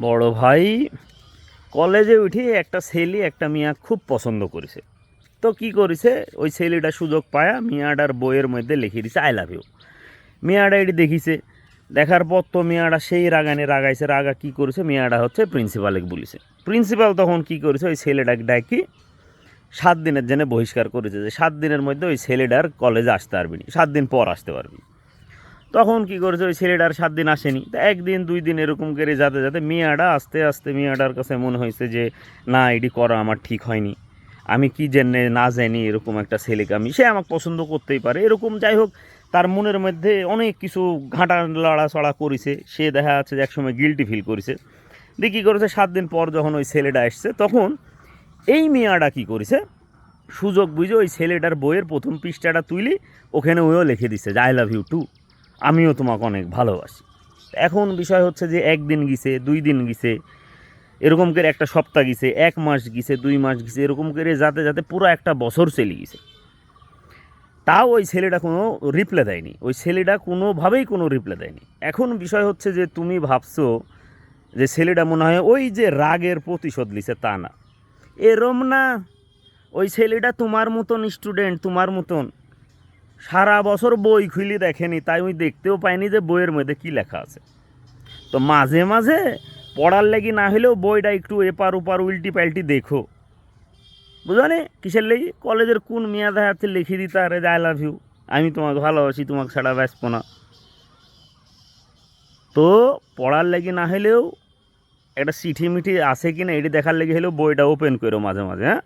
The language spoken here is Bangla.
বড় ভাই, কলেজে উঠে একটা ছেলে, একটা মিয়া খুব পছন্দ করেছে। তো কি করেছে? ওই ছেলেটা সুযোগ পায়া মিয়াটার বইয়ের মধ্যে লিখে দিছে আই লাভ ইউ মিয়াটা এটি দেখিছে। দেখার পর তো মিয়াটা সেই রাগানে রাগাইছে। রাগা কি করেছে? মিয়াটা হচ্ছে প্রিন্সিপালকে বলেছে। প্রিন্সিপাল তখন কি করেছে? ওই ছেলেটাকে ডাকি, সাত দিনের জন্য বহিষ্কার করেছে যে, সাত দিনের মধ্যে ওই ছেলেটার কলেজে আসতে পারবি সাত দিন পর আসতে পারবি। তখন কি করেছে? ওই ছেলেটার সাত দিন আসেনি। তা একদিন, দুই দিন এরকম করে যাতে যাতে মিয়াটা আস্তে আস্তে মিয়াটার কাছে মনে হয়েছে যে, না এটি করা আমার ঠিক হয়নি। আমি কি জেনে না জানি এরকম একটা ছেলেকে আমি, সে আমাকে পছন্দ করতেই পারে। এরকম যাই হোক, তার মনের মধ্যে অনেক কিছু ঘাঁটা লড়াচড়া করেছে। সে দেখা যাচ্ছে যে একসময় গিলটি ফিল করেছে। দিয়ে কী করেছে? সাত দিন পর যখন ওই ছেলেটা এসছে, তখন এই মিয়াটা কি করেছে? সুযোগ বুঝে ওই ছেলেটার বইয়ের প্রথম পৃষ্ঠাটা তুলি ওখানে ওইও লিখে দিছে যে আই লাভ ইউ টু আমিও তোমাকে অনেক ভালোবাসি। এখন বিষয় হচ্ছে যে একদিন গিছে, দুই দিন গিছে, এরকম করে একটা সপ্তাহ গিছে, এক মাস গিছে, দুই মাস গিছে, এরকম করে যাতে যাতে পুরো একটা বছর চলে গেছে। তাও ওই ছেলেটা কোনো রিপ্লাই দেয়নি, ওই ছেলেটা কোনোভাবেই কোনো রিপ্লাই দেয়নি। এখন বিষয় হচ্ছে যে তুমি ভাবছ যে ছেলেটা মনে হয় ওই যে রাগের প্রতিশোধ লিছে তা না। এরম না, ওই ছেলেটা তোমার মতন স্টুডেন্ট তোমার মতন সারা বছর বই খুলি দেখেনি, তাই ওই দেখতেও পাইনি যে বইয়ের মধ্যে কি লেখা আছে। তো মাঝে মাঝে পড়ার লাগি না হলেও বইটা একটু এপার ওপার উল্টি পাল্টি দেখো। বুঝলি কিসের লেগে? কলেজের কোন মেয়া দেখা যাচ্ছে লিখে দিতে আরে আই লাভ ইউ আমি তোমাকে ভালোবাসি, তোমাকে ছাড়া ব্যস্ত না। তো পড়ার লাগি না হলেও একটা চিঠি মিঠি আছে কি না এটি দেখার লেগে হলেও বইটা ওপেন করো মাঝে মাঝে হ্যাঁ?